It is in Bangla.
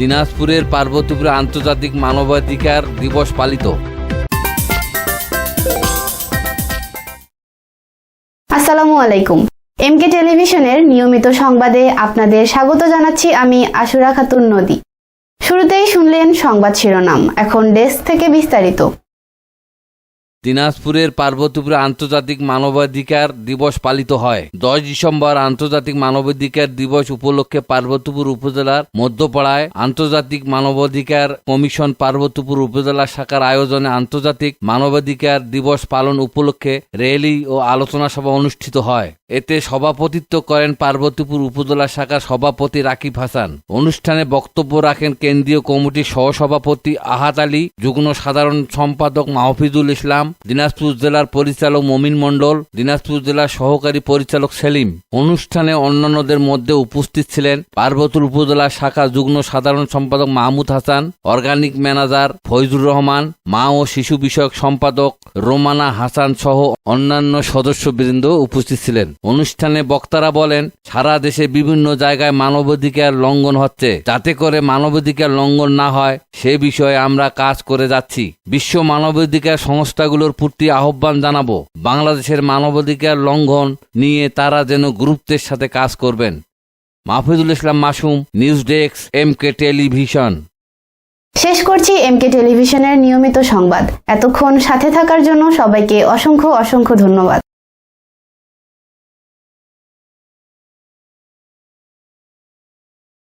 দিনাজপুরের পার্বতীপুরে আন্তর্জাতিক মানবাধিকার দিবস পালিত। আসসালামু আলাইকুম। এমকে টেলিভিশনের নিয়মিত সংবাদে আপনাদের স্বাগত জানাচ্ছি আমি আশুরা খাতুন নদী। শুরুতেই শুনলেন সংবাদ শিরোনাম, এখন ডেস্ক থেকে বিস্তারিত। দিনাজপুরের পার্বতীপুরে আন্তর্জাতিক মানবাধিকার দিবস পালিত হয়। দশ ডিসেম্বর আন্তর্জাতিক মানবাধিকার দিবস উপলক্ষে পার্বতীপুর উপজেলার মধ্যপাড়ায় আন্তর্জাতিক মানবাধিকার কমিশন পার্বতীপুর উপজেলা শাখার আয়োজনে আন্তর্জাতিক মানবাধিকার দিবস পালন উপলক্ষে র্যালি ও আলোচনা সভা অনুষ্ঠিত হয়। এতে সভাপতিত্ব করেন পার্বতীপুর উপজেলা শাখার সভাপতি রাকিব হাসান। অনুষ্ঠানে বক্তব্য রাখেন কেন্দ্রীয় কমিটির সহসভাপতি আহাত আলী, যুগ্ম সাধারণ সম্পাদক মাহফিজুল ইসলাম, দিনাজপুর জেলার পরিচালক মমিন মণ্ডল, দিনাজপুর জেলার সহকারী পরিচালক সেলিম। অনুষ্ঠানে অন্যান্যদের মধ্যে উপস্থিত ছিলেন পার্বতুল উপজেলা শাখা যুগ্ম সাধারণ সম্পাদক মাহমুদ হাসান, অর্গানিক ম্যানেজার ফৈজুর রহমান, মা ও শিশু বিষয়ক সম্পাদক রোমানা হাসান সহ অন্যান্য সদস্যবৃন্দ উপস্থিত ছিলেন। অনুষ্ঠানে বক্তারা বলেন, সারা দেশে বিভিন্ন জায়গায় মানবাধিকার লঙ্ঘন হচ্ছে। যাতে করে মানবাধিকার লঙ্ঘন না হয়, সে বিষয়ে আমরা কাজ করে যাচ্ছি। বিশ্ব মানবাধিকার সংস্থাগুলোর প্রতি আহ্বান জানাব। বাংলাদেশের মানবাধিকার লঙ্ঘন নিয়ে তারা যেন গুরুত্বের সাথে কাজ করবেন। Mahfuzul Islam Masum, news desk M K television. শেষ করছি এমকে টেলিভিশনের নিয়মিত সংবাদ। এতক্ষণ সাথে থাকার জন্য সবাইকে অসংখ্য অসংখ্য ধন্যবাদ।